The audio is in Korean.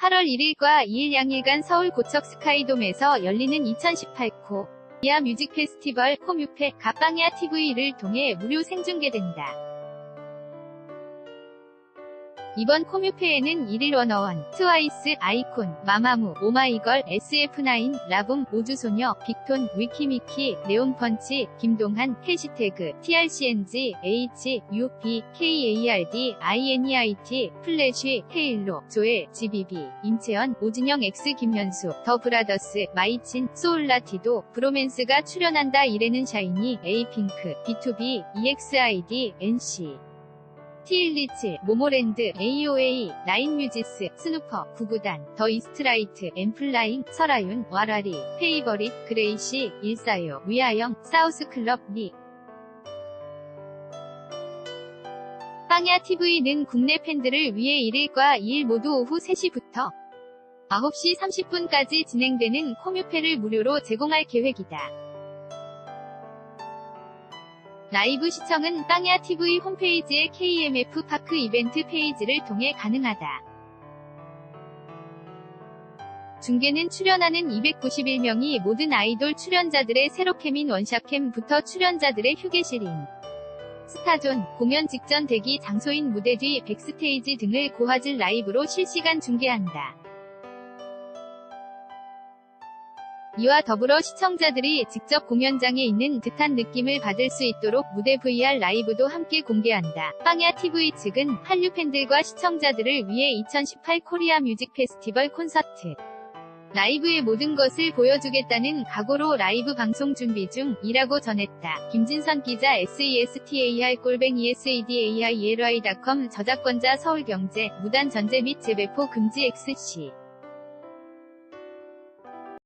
8월 1일과 2일 양일간 서울 고척 스카이돔에서 열리는 2018코 이아 뮤직 페스티벌 코뮤페 가빵야 TV를 통해 무료 생중계된다. 이번 코뮤페에는 1일 워너원, 트와이스, 아이콘, 마마무, 오마이걸, SF9, 라붐, 우주소녀, 빅톤, 위키미키, 네온펀치, 김동한, 해시태그, TRCNG, H, UP, KARD, INEIT, 플래쉬, 헤일로, 조엘, GBB, 임채연, 오진영 X 김현수, 더 브라더스, 마이친, 소울라티도, 브로맨스가 출연한다 이래는 샤이니, 에이핑크, B2B, EXID, NC. 티일리츠, 모모랜드, AOA, 라인뮤지스, 스누퍼, 구구단, 더 이스트라이트, 엠플라잉, 설아윤, 와라리, 페이버릿, 그레이시, 일사요, 위아영, 사우스클럽, 리. 빵야 TV는 국내 팬들을 위해 1일과 2일 모두 오후 3시부터 9시 30분까지 진행되는 코뮤페를 무료로 제공할 계획이다. 라이브 시청은 빵야 TV 홈페이지의 KMF 파크 이벤트 페이지를 통해 가능하다. 중계는 출연하는 291명이 모든 아이돌 출연자들의 세로캠인 원샷캠부터 출연자들의 휴게실인 스타존, 공연 직전 대기 장소인 무대 뒤 백스테이지 등을 고화질 라이브로 실시간 중계한다. 이와 더불어 시청자들이 직접 공연장에 있는 듯한 느낌을 받을 수 있도록 무대 VR 라이브도 함께 공개한다. 빵야 TV 측은 한류 팬들과 시청자들을 위해 2018 코리아 뮤직 페스티벌 콘서트 라이브의 모든 것을 보여주겠다는 각오로 라이브 방송 준비 중이라고 전했다. 김진선 기자 SESTAR 골뱅이 SADAILY.com 저작권자 서울경제 무단 전제 및 재배포 금지 XC